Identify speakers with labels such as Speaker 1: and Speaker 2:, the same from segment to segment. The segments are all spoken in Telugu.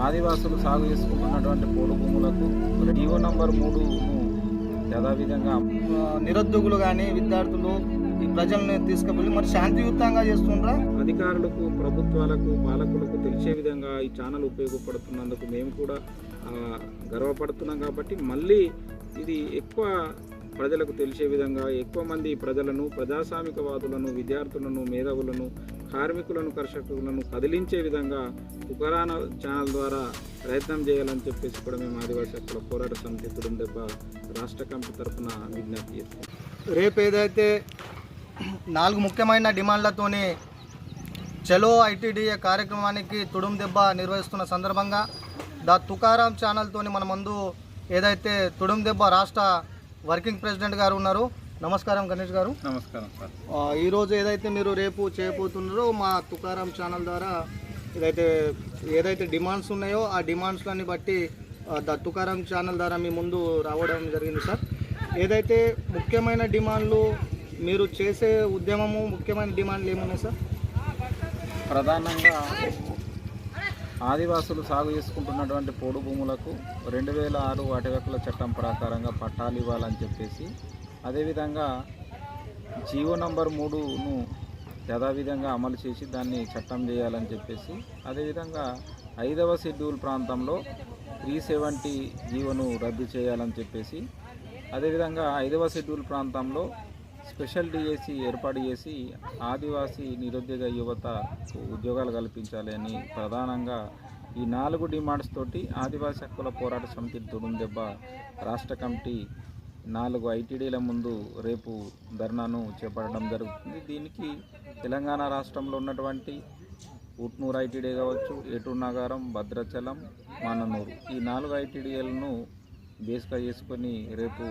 Speaker 1: ఆదివాసులు సాగు చేసుకుంటున్నటువంటి పోడు భూములకు జీవో నంబర్ మూడును యథావిధంగా
Speaker 2: నిరుద్యోగులు కానీ విద్యార్థులు ఈ ప్రజల్ని తీసుకువెళ్ళి మరి శాంతియుతంగా చేస్తుండ్రా?
Speaker 1: అధికారులకు ప్రభుత్వాలకు పాలకులకు తెలిసే విధంగా ఈ ఛానల్ ఉపయోగపడుతున్నందుకు మేము కూడా గర్వపడుతున్నాం కాబట్టి మళ్ళీ ఇది ఎక్కువ ప్రజలకు తెలిసే విధంగా ఎక్కువ మంది ప్రజలను ప్రజాస్వామికవాదులను విద్యార్థులను మేధావులను కార్మికులను కర్షకులను కదిలించే విధంగా తుకారాన ఛానల్ ద్వారా ప్రయత్నం చేయాలని చెప్పేసి కూడా మేము ఆదివాసీ హక్కుల పోరాట సమితి దెబ్బ రాష్ట్ర కమిటీ తరఫున విజ్ఞప్తి చేస్తాం
Speaker 2: రేపు ఏదైతే నాలుగు ముఖ్యమైన డిమాండ్లతోనే చలో ఐటీడీఏ కార్యక్రమానికి తుడుం దెబ్బ నిర్వహిస్తున్న సందర్భంగా దా తుకారాం ఛానల్తోని మన ముందు ఏదైతే తుడుం దెబ్బ రాష్ట్ర వర్కింగ్ ప్రెసిడెంట్ గారు ఉన్నారు నమస్కారం గణేష్ గారు.
Speaker 1: నమస్కారం సార్.
Speaker 2: ఈరోజు ఏదైతే మీరు రేపు చేయబోతున్నారో మా తుకారాం ఛానల్ ద్వారా ఏదైతే ఏదైతే డిమాండ్స్ ఉన్నాయో ఆ డిమాండ్స్లని బట్టి ద తుకారాం ఛానల్ ద్వారా మీ ముందు రావడం జరిగింది సార్. ఏదైతే ముఖ్యమైన డిమాండ్లు మీరు చేసే ఉద్యమము ముఖ్యమైన డిమాండ్లు ఏమున్నాయి సార్?
Speaker 1: ప్రధానంగా ఆదివాసులు సాగు చేసుకుంటున్నటువంటి పోడు భూములకు రెండు వేల ఆరు అటవీకుల చట్టం ప్రకారంగా పట్టాలు ఇవ్వాలని చెప్పేసి అదేవిధంగా జీవో నంబర్ మూడును యథావిధంగా అమలు చేసి దాన్ని చట్టం చేయాలని చెప్పేసి అదేవిధంగా ఐదవ షెడ్యూల్ ప్రాంతంలో త్రీ సెవెంటీ జీవోను రద్దు చేయాలని చెప్పేసి అదేవిధంగా ఐదవ షెడ్యూల్ ప్రాంతంలో స్పెషల్ డిఎసి ఏర్పాటు చేసి ఆదివాసీ నిరుద్యోగ యువతకు ఉద్యోగాలు కల్పించాలి అని ప్రధానంగా ఈ నాలుగు డిమాండ్స్ తోటి ఆదివాసీ హక్కుల పోరాట సమితి తుడుం దెబ్బ రాష్ట్ర కమిటీ నాలుగు ఐటీడీల ముందు రేపు ధర్నాను చేపట్టడం జరుగుతుంది. దీనికి తెలంగాణ రాష్ట్రంలో ఉన్నటువంటి ఉట్నూరు ఐటీడీ కావచ్చు ఏటూరు నగరం భద్రాచలం మాననూరు ఈ నాలుగు ఐటీడీలను బేస్గా చేసుకొని రేపు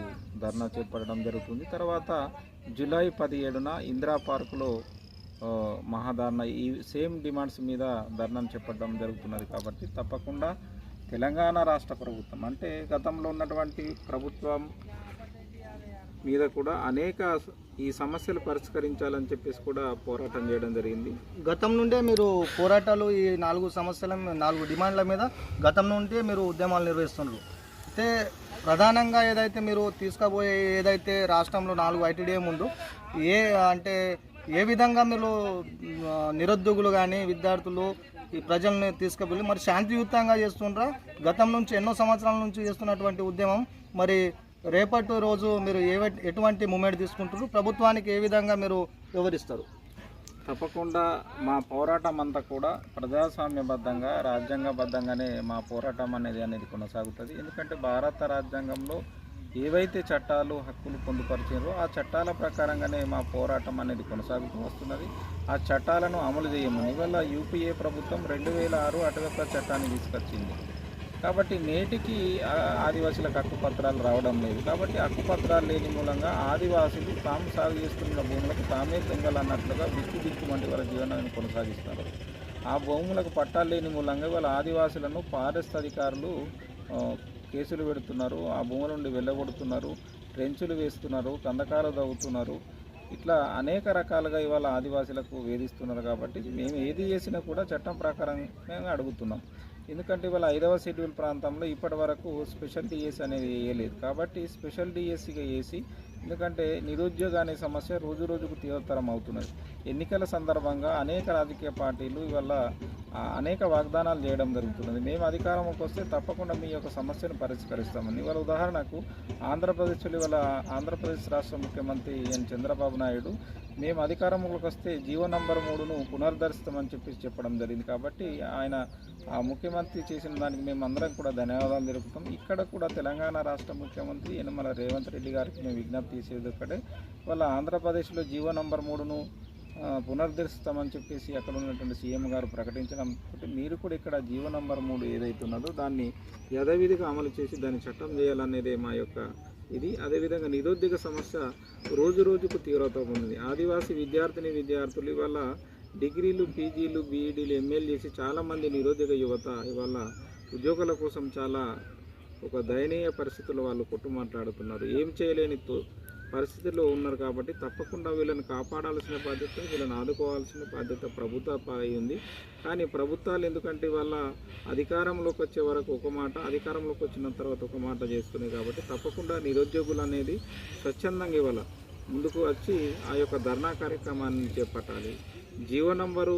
Speaker 1: ధర్నా చేపట్టడం జరుగుతుంది. తర్వాత జూలై పదిహేడున ఇందిరా పార్కులో మహాధర్నా ఈ సేమ్ డిమాండ్స్ మీద ధర్నాను చేపట్టడం జరుగుతున్నది కాబట్టి తప్పకుండా తెలంగాణ రాష్ట్ర ప్రభుత్వం అంటే గతంలో ఉన్నటువంటి ప్రభుత్వం మీద కూడా అనేక ఈ సమస్యలు పరిష్కరించాలని చెప్పేసి కూడా పోరాటం చేయడం జరిగింది.
Speaker 2: గతం నుండే మీరు పోరాటాలు ఈ నాలుగు సమస్యల నాలుగు డిమాండ్ల మీద గతం నుండే మీరు ఉద్యమాలు నిర్వహిస్తున్నారు అయితే ప్రధానంగా ఏదైతే మీరు తీసుకుపోయే ఏదైతే రాష్ట్రంలో నాలుగు ఐటీడీఏ ముందు ఏ అంటే ఏ విధంగా మీరు నిరుద్యోగులు కానీ విద్యార్థులు ఈ ప్రజల్ని తీసుకుపోయి మరి శాంతియుతంగా చేస్తుండ్రా? గతం నుంచి ఎన్నో సంవత్సరాల నుంచి చేస్తున్నటువంటి ఉద్యమం మరి రేపటి రోజు మీరు ఏ ఎటువంటి మూమెంట్ తీసుకుంటారు ప్రభుత్వానికి ఏ విధంగా మీరు వివరిస్తారు?
Speaker 1: తప్పకుండా మా పోరాటం అంతా కూడా ప్రజాస్వామ్యబద్ధంగా రాజ్యాంగబద్ధంగానే మా పోరాటం అనేది అనేది కొనసాగుతుంది. ఎందుకంటే భారత రాజ్యాంగంలో ఏవైతే చట్టాలు హక్కులు పొందుపరిచారో ఆ చట్టాల ప్రకారంగానే మా పోరాటం అనేది కొనసాగుతూ వస్తున్నది. ఆ చట్టాలను అమలు చేయము ఇవల్ల యూపీఏ ప్రభుత్వం రెండు వేల ఆరు అటవీక చట్టాన్ని తీసుకొచ్చింది. కాబట్టి నేటికి ఆ, ఆదివాసులకు హక్కుపత్రాలు రావడం లేదు. కాబట్టి హక్కుపత్రాలు లేని మూలంగా ఆదివాసులు తాము సాగు చేస్తున్న భూములకు తామే దొంగలు అన్నట్లుగా బిక్కు బిక్కు వంటి వాళ్ళ జీవనాన్ని కొనసాగిస్తారు ఆ భూములకు పట్టాలు లేని మూలంగా వాళ్ళ ఆదివాసులను ఫారెస్ట్ అధికారులు కేసులు పెడుతున్నారు. ఆ భూముల నుండి వెళ్ళగొడుతున్నారు. ట్రెంచులు వేస్తున్నారు. కందకాలు తవ్వుతున్నారు. ఇట్లా అనేక రకాలుగా ఇవాళ ఆదివాసులకు వేధిస్తున్నారు కాబట్టి మేము ఏది చేసినా కూడా చట్టం ప్రకారంగా అడుగుతున్నాం. ఎందుకంటే ఇవాళ ఐదవ షెడ్యూల్ ప్రాంతంలో ఇప్పటి వరకు స్పెషల్ డిఎస్ అనేది వేయలేదు. కాబట్టి స్పెషల్ డిఎస్సిగా వేసి ఎందుకంటే నిరుద్యోగ అనే సమస్య రోజు రోజుకు తీవ్రతరం అవుతున్నది. ఎన్నికల సందర్భంగా అనేక రాజకీయ పార్టీలు ఇవాళ అనేక వాగ్దానాలు చేయడం జరుగుతున్నది. మేము అధికారంలోకి వస్తే తప్పకుండా మీ యొక్క సమస్యను పరిష్కరిస్తామని. ఇవాళ ఉదాహరణకు ఆంధ్రప్రదేశ్లో ఇవాళ ఆంధ్రప్రదేశ్ రాష్ట్ర ముఖ్యమంత్రి ఎన్. చంద్రబాబు నాయుడు మేము అధికారంలోకి వస్తే జీవో నంబర్ మూడును పునరుద్ధరిస్తామని చెప్పి చెప్పడం జరిగింది. కాబట్టి ఆయన ఆ ముఖ్యమంత్రి చేసిన దానికి మేము అందరం కూడా ధన్యవాదాలు తెలుపుతాం. ఇక్కడ కూడా తెలంగాణ రాష్ట్ర ముఖ్యమంత్రి యనమల రేవంత్ రెడ్డి గారికి మేము విజ్ఞప్తి చేసేది ఒకటే. వాళ్ళ ఆంధ్రప్రదేశ్లో జీవో నంబర్ మూడును ఆ, పునరుద్ధరిస్తామని చెప్పేసి అక్కడ ఉన్నటువంటి సీఎం గారు ప్రకటించడం మీరు కూడా ఇక్కడ జీవో నంబర్ మూడు ఏదైతే ఉన్నదో దాన్ని యథావిధిగా అమలు చేసి దాన్ని చట్టం చేయాలనేదే మా యొక్క ఇది. అదేవిధంగా నిరుద్యోగ సమస్య రోజు రోజుకు తీవ్రత ఉంది. ఆదివాసీ విద్యార్థిని విద్యార్థులు వల్ల డిగ్రీలు పీజీలు బీఈడీలు ఎంఎల్ చేసి చాలామంది నిరుద్యోగ యువత ఇవాళ ఉద్యోగాల కోసం చాలా ఒక దయనీయ పరిస్థితుల్లో వాళ్ళు కొట్టు మాట్లాడుతున్నారు. ఏం చేయలేని తో ఉన్నారు కాబట్టి తప్పకుండా వీళ్ళని కాపాడాల్సిన బాధ్యత వీళ్ళని ఆదుకోవాల్సిన బాధ్యత ప్రభుత్వపై ఉంది. కానీ ప్రభుత్వాలు ఎందుకంటే వాళ్ళ అధికారంలోకి వచ్చే వరకు ఒక మాట అధికారంలోకి వచ్చిన తర్వాత ఒక మాట చేస్తున్నాయి కాబట్టి తప్పకుండా నిరుద్యోగులు అనేది స్వచ్ఛందంగా ఇవ్వాలి ముందుకు వచ్చి ఆ యొక్క ధర్నా కార్యక్రమాన్ని చేపట్టాలి. జీవో నంబరు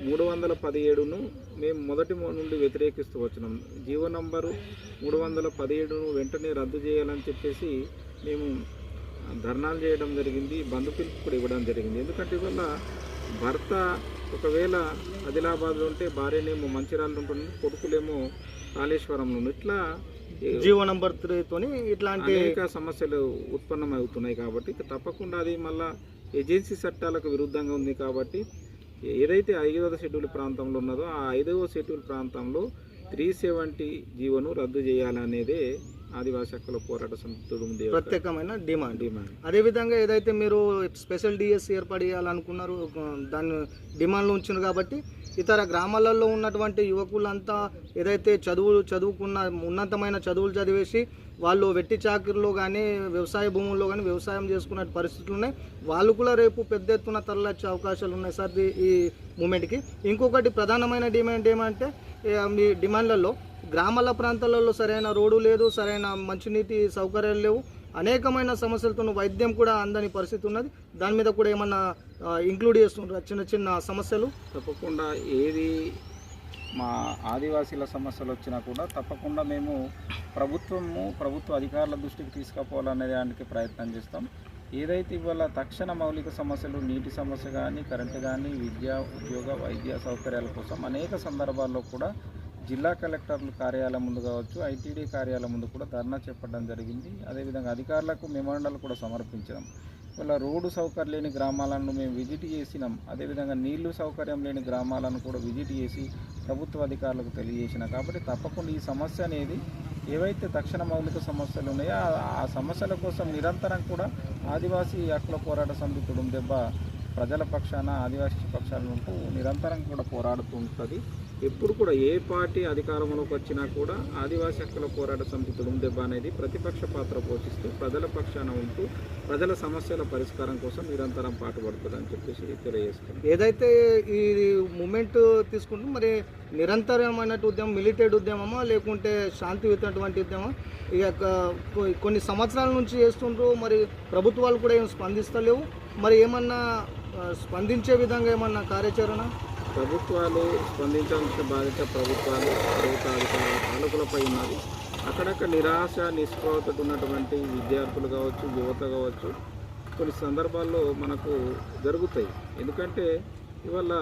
Speaker 1: మూడు వందల పదిహేడును మేము మొదటి నుండి వ్యతిరేకిస్తూ వచ్చినాం జీవో నంబరు మూడు వందల పదిహేడును వెంటనే రద్దు చేయాలని చెప్పేసి మేము ధర్నాలు చేయడం జరిగింది బంధు పిలుపు కూడా ఇవ్వడం జరిగింది ఎందుకంటే ఇవల్ల భర్త ఒకవేళ ఆదిలాబాద్లో ఉంటే భార్యనేమో మంచిర్యాలలో ఉంటుంది కొడుకులేమో కాళేశ్వరంలో. ఇట్లా
Speaker 2: జీవో నంబర్ త్రీతోని ఇట్లాంటి
Speaker 1: సమస్యలు ఉత్పన్నమవుతున్నాయి కాబట్టి ఇక తప్పకుండా అది మళ్ళా ఏజెన్సీ చట్టాలకు విరుద్ధంగా ఉంది కాబట్టి ఏదైతే ఐదవ షెడ్యూల్ ప్రాంతంలో ఉన్నదో ఆ ఐదవ షెడ్యూల్ ప్రాంతంలో త్రీ సెవెంటీ జీవోను రద్దు చేయాలనేదే ఆదివాసీ హక్కుల పోరాట సమితి
Speaker 2: ప్రత్యేకమైన డిమాండ్.
Speaker 1: డిమాండ్.
Speaker 2: అదేవిధంగా ఏదైతే మీరు స్పెషల్ డిఎస్ ఏర్పాటు చేయాలనుకున్నారు దాన్ని డిమాండ్లు ఉంచారు కాబట్టి ఇతర గ్రామాలలో ఉన్నటువంటి యువకులంతా ఏదైతే చదువులు చదువుకున్న ఉన్నతమైన చదువులు చదివేసి వాళ్ళు వెట్టి చాకిరిలో కానీ వ్యవసాయ భూముల్లో కానీ వ్యవసాయం చేసుకునే పరిస్థితులు ఉన్నాయి. వాళ్ళు కూడా రేపు పెద్ద ఎత్తున తరలిచ్చే అవకాశాలు ఉన్నాయి సార్ ఈ- ఈ మూమెంట్కి. ఇంకొకటి ప్రధానమైన డిమాండ్ ఏమంటే మీ డిమాండ్లలో గ్రామాల ప్రాంతాలలో సరైన రోడ్డు లేదు సరైన మంచినీటి సౌకర్యాలు లేవు. అనేకమైన సమస్యలతో వైద్యం కూడా అందని పరిస్థితి ఉన్నది. దాని మీద కూడా ఏమన్నా ఇంక్లూడ్ చేస్తుంటారు చిన్న చిన్న సమస్యలు?
Speaker 1: తప్పకుండా ఏది మా ఆదివాసీల సమస్యలు వచ్చినా కూడా తప్పకుండా మేము ప్రభుత్వము ప్రభుత్వ అధికారుల దృష్టికి తీసుకుపోవాలనే దానికి ప్రయత్నం చేస్తాం. ఏదైతే ఇవాళ తక్షణ మౌలిక సమస్యలు నీటి సమస్య కానీ కరెంటు కానీ విద్య ఉద్యోగ వైద్య సౌకర్యాల కోసం అనేక సందర్భాల్లో కూడా జిల్లా కలెక్టర్ల కార్యాలయం ముందు కావచ్చు ఐటీడీ కార్యాలయం ముందు కూడా ధర్నా చేపట్టడం జరిగింది. అదేవిధంగా అధికారులకు మెమోరండాలు కూడా సమర్పించడం ఇవాళ రోడ్డు సౌకర్యం లేని గ్రామాలను మేము విజిట్ చేసినాం. అదేవిధంగా నీళ్ళు సౌకర్యం లేని గ్రామాలను కూడా విజిట్ చేసి ప్రభుత్వ అధికారులకు తెలియజేసిన. కాబట్టి తప్పకుండా ఈ సమస్య అనేది ఏవైతే తక్షణ మౌలిక సమస్యలు ఉన్నాయో ఆ- ఆ సమస్యల కోసం నిరంతరం కూడా ఆదివాసీ హక్కుల పోరాట సమితి తుడుం దెబ్బ ప్రజల పక్షాన ఆదివాసీ పక్షాన ఉంటూ నిరంతరం కూడా పోరాడుతూ ఉంటుంది. ఎప్పుడు కూడా ఏ పార్టీ అధికారంలోకి వచ్చినా కూడా ఆదివాసీ హక్కుల పోరాట సమితి తుడుం అనేది ప్రతిపక్ష పాత్ర పోషిస్తూ ప్రజల పక్షాన ఉంటూ ప్రజల సమస్యల పరిష్కారం కోసం నిరంతరం పాటుపడుతుందని చెప్పేసి తెలియజేస్తుంది
Speaker 2: ఏదైతే ఈ మూమెంట్ తీసుకుంటే మరి నిరంతరమైన ఉద్యమం మిలిటెడ్ ఉద్యమమా లేకుంటే శాంతియుతటువంటి ఉద్యమం ఇక కొన్ని సంవత్సరాల నుంచి చేస్తుండ్రు మరి ప్రభుత్వాలు కూడా ఏం స్పందిస్తలేవు. మరి ఏమన్నా స్పందించే విధంగా ఏమన్నా కార్యాచరణ?
Speaker 1: ప్రభుత్వాలు స్పందించాల్సిన బాధ్యత ప్రభుత్వాలు ప్రభుత్వ అధికారుల పాలకులపై ఉన్నది. అక్కడక్కడ నిరాశ నిస్పృహత ఉన్నటువంటి విద్యార్థులు కావచ్చు యువత కావచ్చు కొన్ని సందర్భాల్లో మనకు జరుగుతాయి. ఎందుకంటే ఇవాళ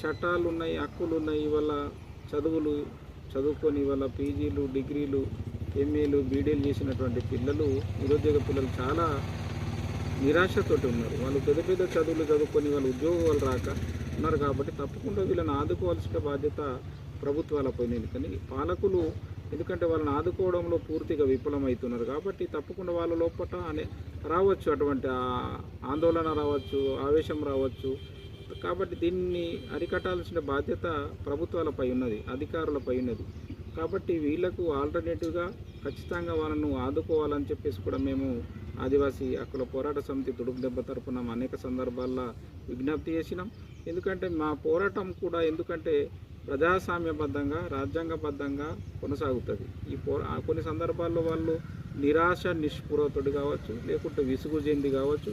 Speaker 1: చట్టాలు ఉన్నాయి హక్కులు ఉన్నాయి ఇవాళ చదువులు చదువుకొని ఇవాళ పీజీలు డిగ్రీలు ఎంఏలు బీడీలు చేసినటువంటి పిల్లలు నిరుద్యోగ పిల్లలు చాలా నిరాశతోటి ఉన్నారు. వాళ్ళు పెద్ద పెద్ద చదువులు చదువుకొని వాళ్ళు ఉద్యోగాలు రాక ఉన్నారు కాబట్టి తప్పకుండా వీళ్ళని ఆదుకోవాల్సిన బాధ్యత ప్రభుత్వాలపై ఉంది. కానీ పాలకులు ఎందుకంటే వాళ్ళని ఆదుకోవడంలో పూర్తిగా విఫలమవుతున్నారు కాబట్టి తప్పకుండా వాళ్ళ లోపల అనే రావచ్చు. అటువంటి ఆందోళన రావచ్చు ఆవేశం రావచ్చు. కాబట్టి దీన్ని అరికట్టాల్సిన బాధ్యత ప్రభుత్వాలపై ఉన్నది అధికారులపై ఉన్నది. కాబట్టి వీళ్ళకు ఆల్టర్నేటివ్గా ఖచ్చితంగా వాళ్ళను ఆదుకోవాలని చెప్పేసి కూడా మేము ఆదివాసీ హక్కుల పోరాట సమితి తుడుపు దెబ్బ తరపున అనేక సందర్భాల్లో విజ్ఞప్తి చేసినాం. ఎందుకంటే మా పోరాటం కూడా ఎందుకంటే ప్రజాస్వామ్యబద్ధంగా రాజ్యాంగబద్ధంగా కొనసాగుతుంది. ఈ పో ఆ కొన్ని సందర్భాల్లో వాళ్ళు నిరాశ నిష్పూరతోటి కావచ్చు లేకుంటే విసుగు చెంది కావచ్చు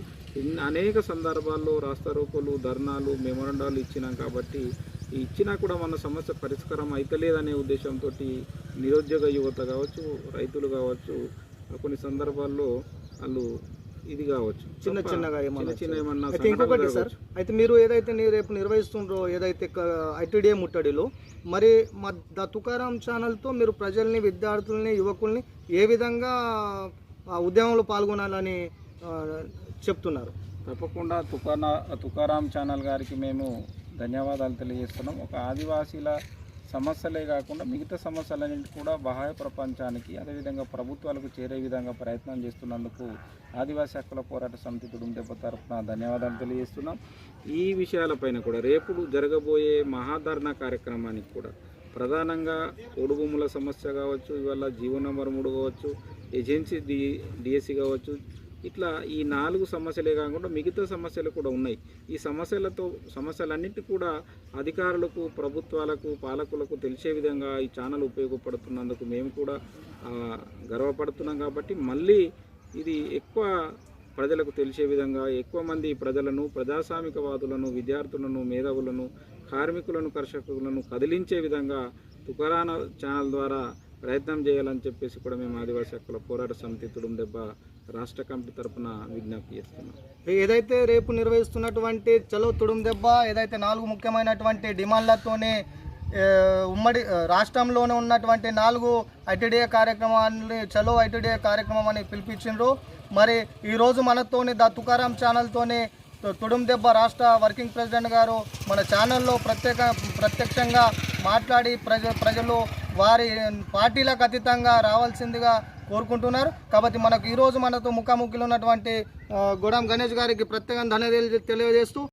Speaker 1: అనేక సందర్భాల్లో రాస్తారోకోలు ధర్నాలు మెమోరండాలు ఇచ్చినాం కాబట్టి ఇచ్చినా కూడా మన సమస్య పరిష్కారం అవుతలేదనే ఉద్దేశంతో నిరుద్యోగ యువత కావచ్చు రైతులు కావచ్చు కొన్ని సందర్భాల్లో వాళ్ళు ఇది కావచ్చు.
Speaker 2: చిన్న చిన్నగా
Speaker 1: చిన్న
Speaker 2: ఏమన్నా
Speaker 1: చిన్న ఏమన్నా
Speaker 2: అయితే ఇంకొకటి సార్. అయితే మీరు ఏదైతే నీ రేపు నిర్వహిస్తుండ్రో ఏదైతే ఐటీడీఏ ముట్టడిలో మరి మా ద తుకారాం ఛానల్తో మీరు ప్రజల్ని విద్యార్థుల్ని యువకుల్ని ఏ విధంగా ఆ ఉద్యమంలో పాల్గొనాలని చెప్తున్నారు?
Speaker 1: తప్పకుండా తుకానా తుకారాం ఛానల్ గారికి మేము ధన్యవాదాలు తెలియజేస్తున్నాం. ఒక ఆదివాసీల సమస్యలే కాకుండా మిగతా సమస్యలన్నింటి కూడా బాహ్య ప్రపంచానికి అదేవిధంగా ప్రభుత్వాలకు చేరే విధంగా ప్రయత్నం చేస్తున్నందుకు ఆదివాసీ హక్కుల పోరాట సమితి కుటుంబ దెబ్బ తరఫున ధన్యవాదాలు తెలియజేస్తున్నాం. ఈ విషయాలపైన కూడా రేపు జరగబోయే మహాధరణ కార్యక్రమానికి కూడా ప్రధానంగా ఒడుగుముల సమస్య కావచ్చు ఇవాళ జీవో మరుముడు మూడు కావచ్చు ఏజెన్సీ డి డిఎస్సి కావచ్చు ఇట్లా ఈ నాలుగు సమస్యలే కాకుండా మిగతా సమస్యలు కూడా ఉన్నాయి. ఈ సమస్యలతో సమస్యలన్నిటి కూడా అధికారులకు ప్రభుత్వాలకు పాలకులకు తెలిసే విధంగా ఈ ఛానల్ ఉపయోగపడుతున్నందుకు మేము కూడా గర్వపడుతున్నాం కాబట్టి మళ్ళీ ఇది ఎక్కువ ప్రజలకు తెలిసే విధంగా ఎక్కువ మంది ప్రజలను ప్రజాస్వామికవాదులను విద్యార్థులను మేధావులను కార్మికులను కర్షకులను కదిలించే విధంగా తుకరాన ఛానల్ ద్వారా ప్రయత్నం చేయాలని చెప్పేసి కూడా మేము ఆదివాసీ హక్కుల పోరాట సమితి తుడుం దెబ్బ రాష్ట్ర కమిటీ తరఫున విజ్ఞప్తి చేస్తున్నాం.
Speaker 2: ఏదైతే రేపు నిర్వహిస్తున్నటువంటి చలో తుడుం దెబ్బ ఏదైతే నాలుగు ముఖ్యమైనటువంటి డిమాండ్లతోనే ఉమ్మడి రాష్ట్రంలోనే ఉన్నటువంటి నాలుగు ఐటీడీఏ కార్యక్రమాన్ని చలో ఐటీడీఏ కార్యక్రమం అని పిలిపించిండ్రు. మరి ఈరోజు మనతోనే ద తుకారాం ఛానల్తోనే తుడుం దెబ్బ రాష్ట్ర వర్కింగ్ ప్రెసిడెంట్ గారు మన ఛానల్లో ప్రత్యేక ప్రత్యక్షంగా మాట్లాడి ప్రజ ప్రజలు వారి పార్టీలకు అతీతంగా రావాల్సిందిగా కోరుకుంటున్నారు. కాబట్టి మనకు ఈరోజు మనతో ముఖాముఖిలో ఉన్నటువంటి ఆ, గొడాం గణేష్ గారికి ప్రత్యేకంగా ధన్యవాదాలు తెలియజేస్తూ